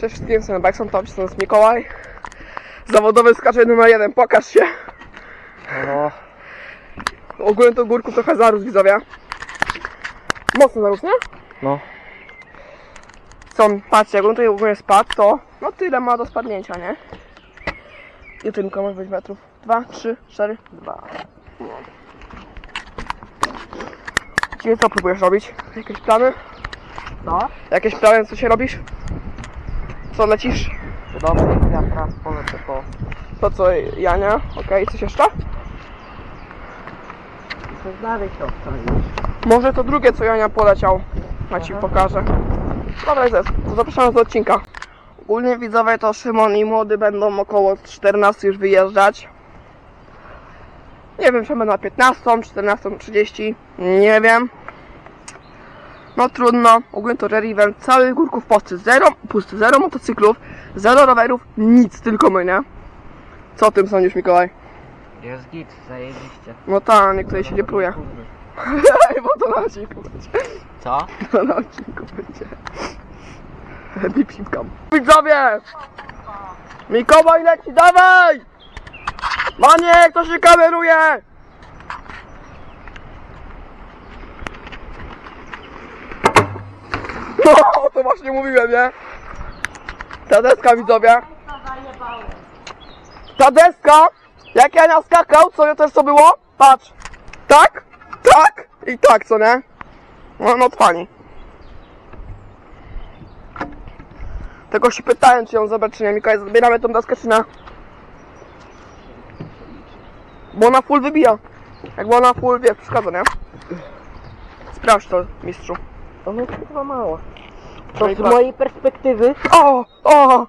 Cześć wszystkim, jestem Baxon, to jest Mikołaj. Zawodowy skacze numer jeden, pokaż się. No, Ogólnie to górku trochę zarósł widzowie. Mocno zarósł, nie? no. Co, patrzcie, jak on tutaj ogólnie spadł, to no tyle ma do spadnięcia, nie? I tym komuś być metrów? Dwa, trzy, cztery, dwa. No. Czyli co próbujesz robić? Jakieś plany? No? Jakieś plany, co się robisz? Co lecisz? Dobrze, ja teraz polecę po... To co, Jania? Okej, coś jeszcze? Coś dalej się obstawić. Może to drugie, co Jania poleciał. Ja ci pokażę. Dobra, jest. To zapraszamy do odcinka. Ogólnie widzowie to Szymon i Młody będą około 14 już wyjeżdżać. Nie wiem, czy będą na 15, 14.30. Nie wiem. No trudno. Ogólnie to Rally Event. Cały górków pusty. Zero, pusty. Zero motocyklów. Zero rowerów. Nic, tylko my, nie? Co o tym sądzisz, Mikołaj? Jest git, zajebiście. No tak, niektórej się nie pruje. Ej, bo to na odcinku będzie. Co? To na odcinku będzie. Bip, pipkam. Widzowie! Mikołaj leci, dawaj! Maniek, to się kameruje! No, to właśnie mówiłem, nie? Ta deska, widzowie. Ta deska, jak ja naskakał, co też co było? Patrz. Tak, tak i tak, co nie? No, no fani. Tylko się pytałem, czy ją zabrać, czy nie. Mikołaj, zabieramy tą deskę, czy nie? Bo ona full wybija. Jakby ona full, wie, przeszkadza, nie? Sprawdź to, mistrzu. To jest chyba mało. To z mojej perspektywy... O, o!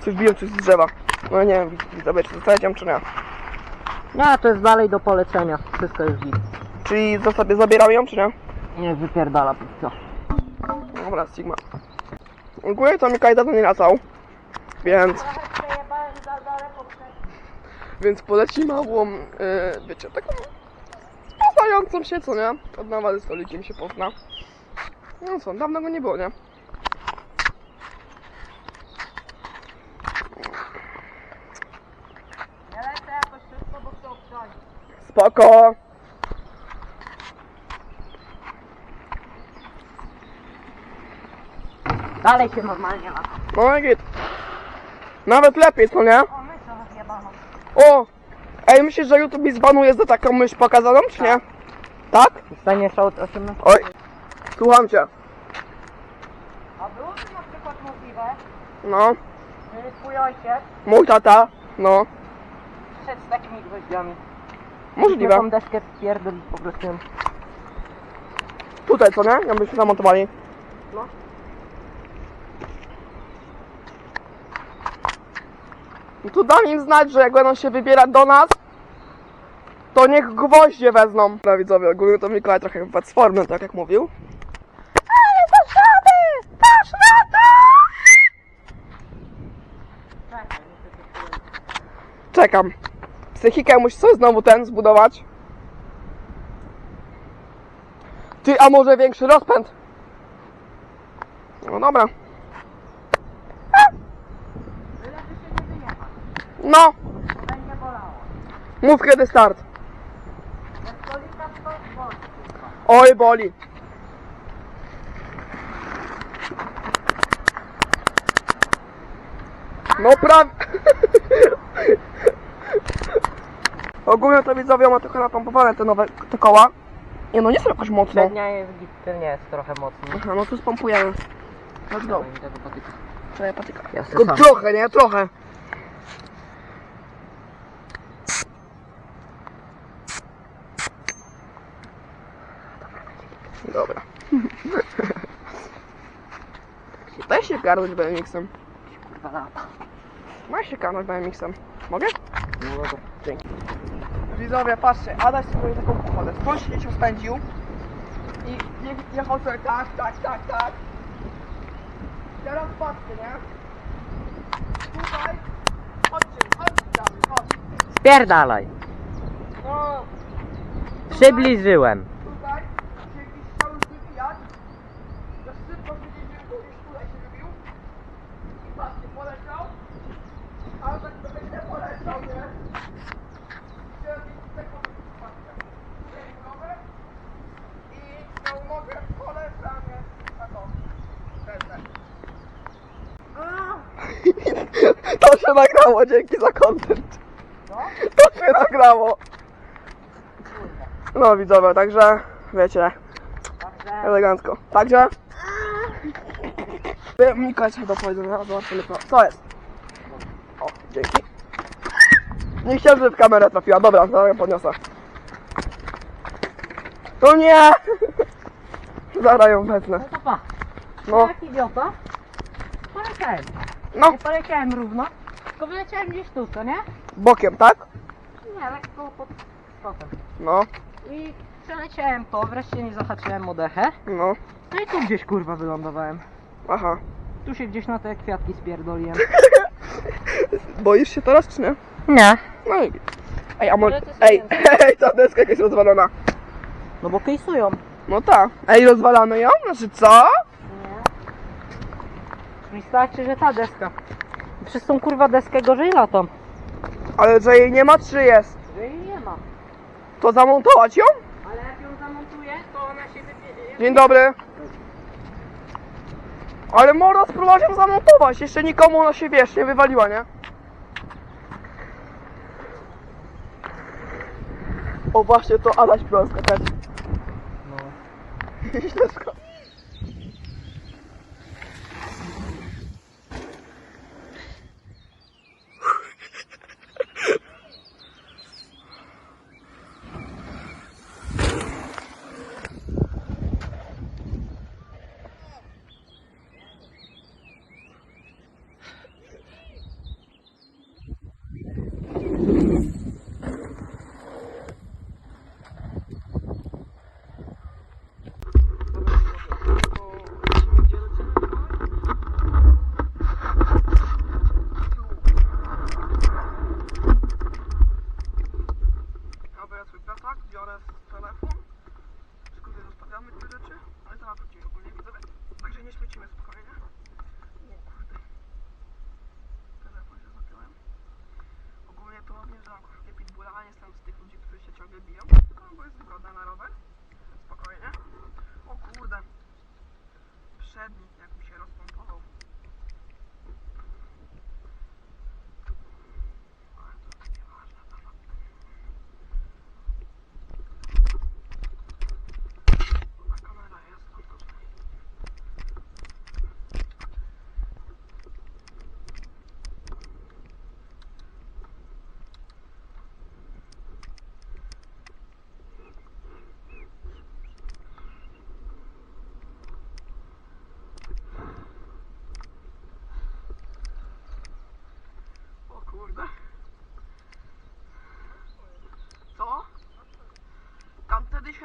Coś biją, coś z drzewa. No nie wiem, widzowie, czy zostawiać ją, czy nie. Nie, to jest dalej do polecenia. Wszystko jest git. Czyli to sobie zabierał ją, czy nie? Nie wypierdala co. Dobra, Sigma. Ogólnie to Mikołaj dawno nie latał, więc... Więc poleci małą, yy, wiecie, taką poznającą się, co nie? Od nawady stolikiem się pozna. No co, dawno go nie było, nie? Spoko! Dalej się normalnie lata. No git. Nawet lepiej, co nie? O, my co rozjebano. O! Ej, myślisz, że YouTube mi zbanuje za taką myśl pokazaną, czy nie? Tak? Staniesz od 18. Oj, słucham cię. A byłoby na przykład możliwe, No, że twój ojciec mój tata, no, przyszedł z takimi gwoździami. możliwe. Taką deskę pierdolić po prostu. Tutaj, co nie? Ja byśmy zamontowali. No. No to dam im znać, że jak będą się wybierać do nas, to niech gwoździe wezmą. Dobra widzowie, ogólnie to Mikołaj trochę wypadł z formy, tak jak mówił. Czekam. Psychikę musi sobie znowu ten zbudować. Ty, a może większy rozpęd? No dobra. No, mów kiedy start. Oj, boli. No prawie. Ogólnie to widzowie ma trochę napompowane te nowe te koła. Nie no, nie są jakoś mocno. Przednia jest tylnia jest trochę mocniej. Aha, no to spompujemy. Let's go. mi tego patyka. Czekaj, patyka. Ja Tylko sam. trochę, nie? Trochę. Dobra. Daj się garnąć BMX-em. Kurwa lata. Daj się garnąć BMX-em. Mogę? No dobra. Dzięki. Widzowie, patrzcie, Adaś sobie taką pochodę. Skąd się się spędził i je- jechał sobie tak, tak, tak, tak. Teraz patrzcie, nie? Tutaj, chodźcie, chodźcie, Dawid, chodź. Spierdalaj. No, Przybliżyłem. tutaj się jakiś chciał już wybijać. Za szybko się nie wiem, gdzieś tutaj się wybił. To się nagrało, dzięki za content. No? To się nagrało. No widzowie, także wiecie, elegancko. Także... Mikołaj coś do powiedzenia, zobaczymy co. Co jest? O, dzięki. Nie chciałem, żeby w kamerę trafiła. Dobra, zaraz ją podniosę. To nie! Zaraz ją wezmę. No. No, Jak idiota. No, Nie poleciałem równo, tylko wyleciałem gdzieś tu, co nie? bokiem, tak? Nie, lekko pod skotem. No, I przeleciałem to, wreszcie nie zahaczyłem o dechę. no, No i tu gdzieś kurwa wylądowałem. aha. Tu się gdzieś na te kwiatki spierdoliłem. Boisz się teraz, czy nie? Nie. No i... Ej, a może... Ej, ej, ta deska jakaś rozwalona. No bo kejsują. No tak. Ej, rozwalamy ją? Znaczy co? Mi starczy, że ta deska. Przez tą kurwa deskę gorzej latam. Ale że jej nie ma, czy jest? Że jej nie ma. To zamontować ją? Ale jak ją zamontuję, to ona się wypie... Dzień dobry. Ale można spróbować ją zamontować. Jeszcze nikomu ona się, wiesz, nie wywaliła, nie? O właśnie, to Adaś próbował skakać. No. Śleżko.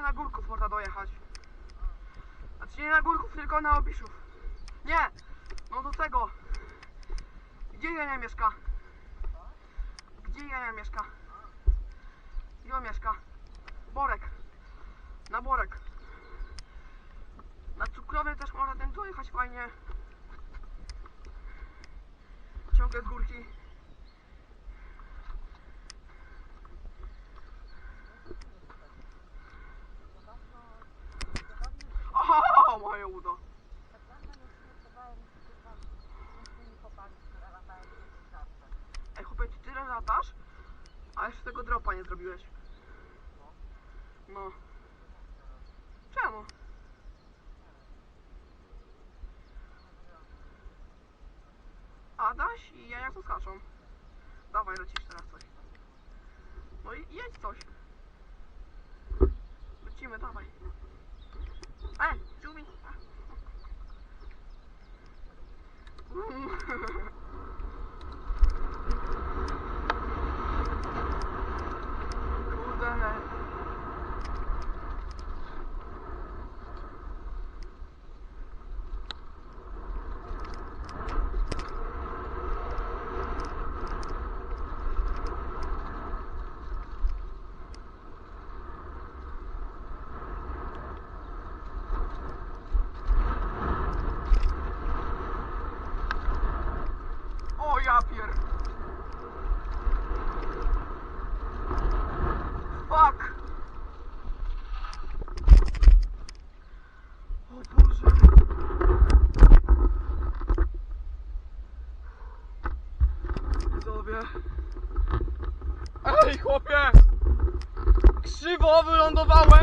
Na górków można dojechać. Znaczy nie na górków, tylko na obiszów. Nie! No do tego. Gdzie Jania mieszka? Gdzie Jania mieszka? Gdzie on mieszka? Borek. Na Borek. Na Cukrowie też można ten dojechać fajnie. Ciągle z górki. O, moje udo. Ej, chłopie, ty tyle latasz, a jeszcze tego dropa nie zrobiłeś. No. Czemu? Adaś i ja jak skaczą. Dawaj, lecisz teraz coś. No i jedź coś. Lecimy, dawaj. Ej, Jumi. Kurde. 我不用多发问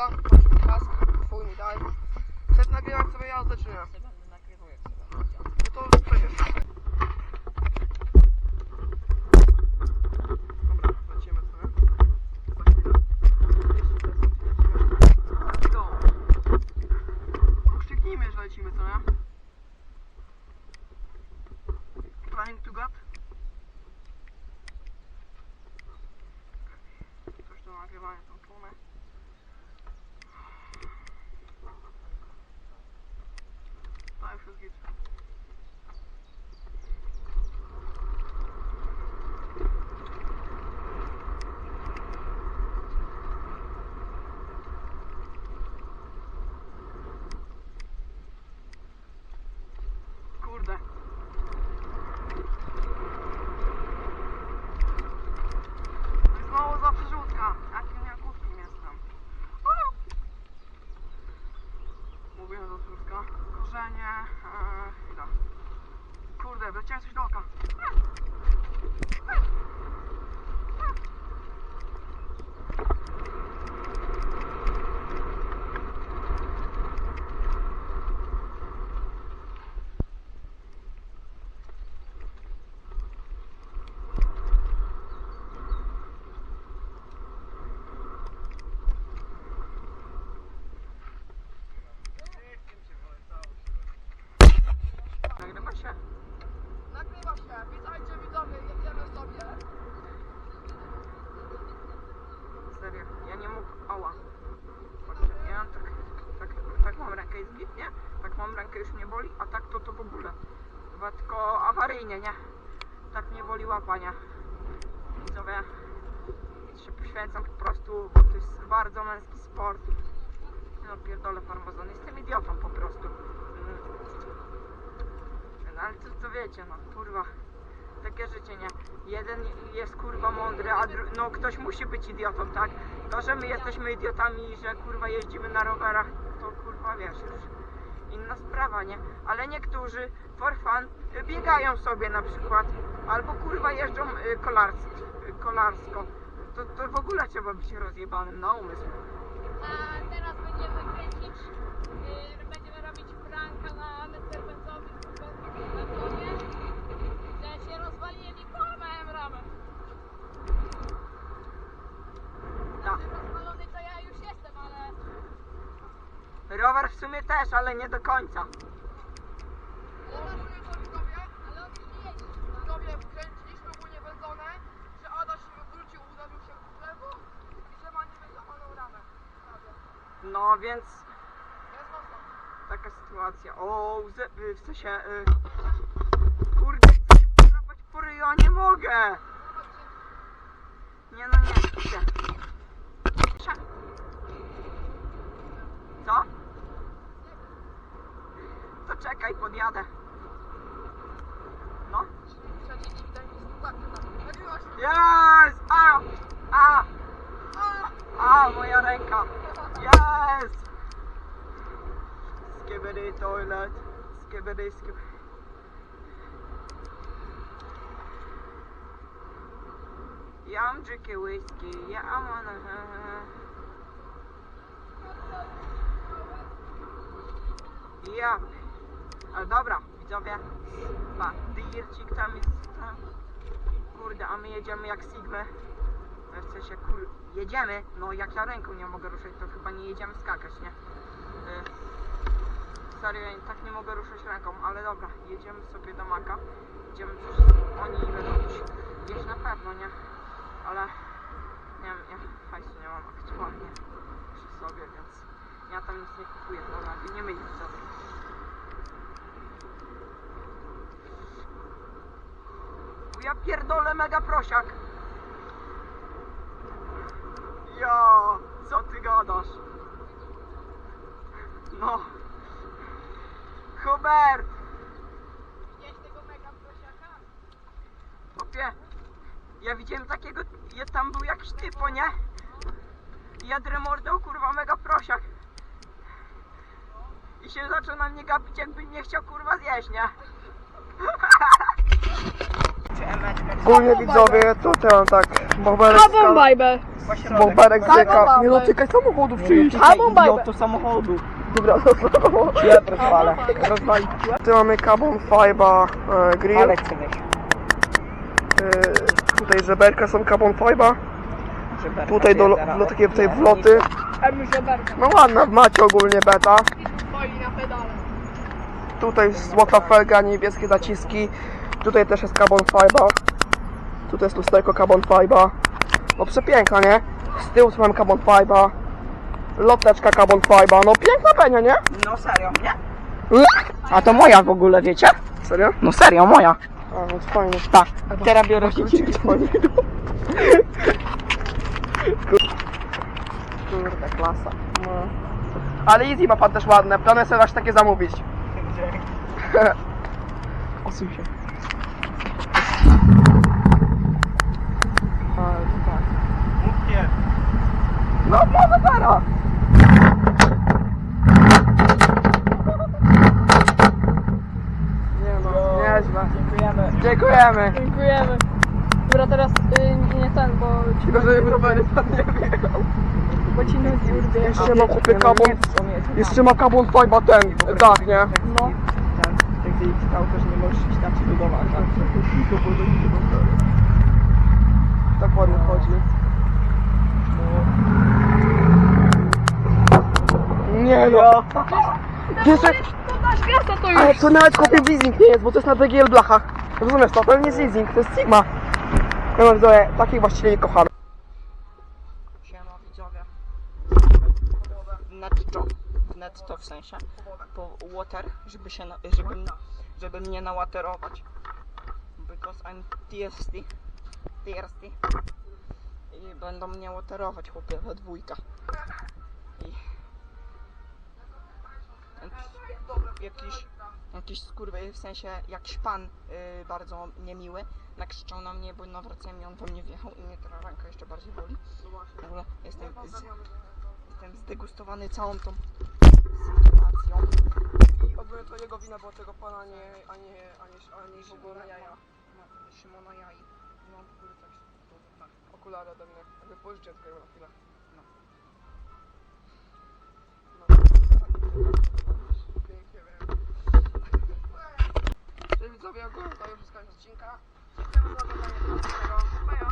Пока. łapania. Widzowie się poświęcam po prostu, bo to jest bardzo męski sport. No pierdolę farmazon, jestem idiotą po prostu. Mm. No ale co, co wiecie, no kurwa. Takie życie, nie? Jeden jest kurwa mądry, a dru- no ktoś musi być idiotą, tak? To, że my jesteśmy idiotami i że kurwa jeździmy na rowerach, to kurwa wiesz już inna sprawa, nie? Ale niektórzy for fun biegają sobie na przykład, albo kurwa jeżdżą kolars, y, kolarsko. To, to w ogóle trzeba być rozjebanym na umysł. A teraz będziemy kręcić, yy, będziemy robić pranka na Mercedesowym balkonie, że się rozwaliłem i połamałem ramę. Tak. Rozwalony to ja już jestem, ale Rower w sumie też, ale nie do końca. ale on już nie jeździ. Widzowie, wkręciliśmy ogólnie wędzone, że Adaś wrócił, uderzył się w lewo i że ma niby złamaną ramę. No więc taka sytuacja. O, w sensie. Y, kurde, chcę się podrapać po ryju, a nie mogę! Nie no nie, idę. Sia. Co? To czekaj, podjadę. No. Jest! A! A! A, moja ręka! Jest! Skibidi toilet. Skibidi skib... Ja mam drinky whisky, ja wanna... Ja. Ale dobra, widzowie. Pa, dircik tam jest tam. Kurde, a my jedziemy jak Sigmy. W sensie, kur... Jedziemy, no jak ja ręką nie mogę ruszać, to chyba nie jedziemy skakać, nie? Y... Serio, tak nie mogę ruszać ręką, ale dobra, jedziemy sobie do Maka. Idziemy coś, oni będą gdzieś, gdzieś na pewno, nie? Ale, nie wiem, ja hajsu nie mam aktualnie przy sobie, więc ja tam nic nie kupuję, dobra, nie mylić sobie. Ja pierdolę mega prosiak. Ja, co ty gadasz? No. Hubert! Widziałeś tego mega prosiaka? Popie, ja widziałem takiego, ja tam był jakiś typo, nie? Jadrę mordą, kurwa, mega prosiak. I się zaczął na mnie gapić, jakby nie chciał, kurwa, zjeść, nie? Ogólnie widzowie, to teraz tak, boberek Kabą bajbę! Boberek Kabą. Nie dotykaj samochodów, przyjdź. Kabą bajbę! to samochodu. Dobra, dobra. Ja rozwalę. Rozwali. Tu mamy Carbon Fiber e, grill. Chcę. E, tutaj żeberka są Carbon Fiber. Tutaj do, do takie tutaj wloty. No ładna, macie ogólnie beta. Stoi na pedale. Tutaj złota felga, niebieskie zaciski. Tutaj też jest carbon fiber. Tutaj jest lusterko carbon fiber. No przepiękna, nie? Z tyłu tu mam carbon fiber. Loteczka carbon fiber. No piękna penia, nie? No serio, nie? A to moja w ogóle, wiecie? Serio? No serio, moja. A, no fajnie. Tak. Teraz biorę kluczyki. Kurde, klasa. No. Ale Easy ma pan też ładne. Planuję sobie właśnie takie zamówić. Osuń się. Ale tak. No, może zaraz. Nie no, nieźle. Dziękujemy. Dziękujemy. Dziękujemy. Dobra, teraz y, nie ten, bo ci Tylko, żeby rowery pan nie wjechał. bo ci nudzi urwie. Jeszcze ma kupy kabon. Jeszcze ma kabon fajba ten, dach, nie? No. Ten, jak ty stał, też nie możesz iść na do domu, tak? Tak ładnie chodzi. Nie no. To ta świata to ale to nawet kopie leasing nie jest, bo to jest na DGL blachach. Rozumiesz to? To nie jest leasing, to jest Sigma. No widzowie, takich właściwie nie kochamy. Siema widzowie. Netto. Netto w sensie. Po water, żeby się, na, żeby, żeby mnie nałaterować. Because I'm thirsty. Thirsty. I będą mnie waterować chłopie we dwójka jakiś, jakiś skurwy, w sensie jakiś pan yy, bardzo niemiły nakrzyczał na mnie, bo nawracałem i on we mnie wjechał i mnie teraz ręka jeszcze bardziej boli. W ogóle jestem, z, jestem zdegustowany całą tą sytuacją. I ogólnie to jego wina była tego pana, nie, a nie, a nie, a nie w jaja. Szymona jaj. No, w ogóle tak, tak. Okulary ode mnie. Jakby pożyczę tylko na chwilę. No. no. mi widzowie oglądają z odcinka. Dziękuję za oglądanie tego. Bajo!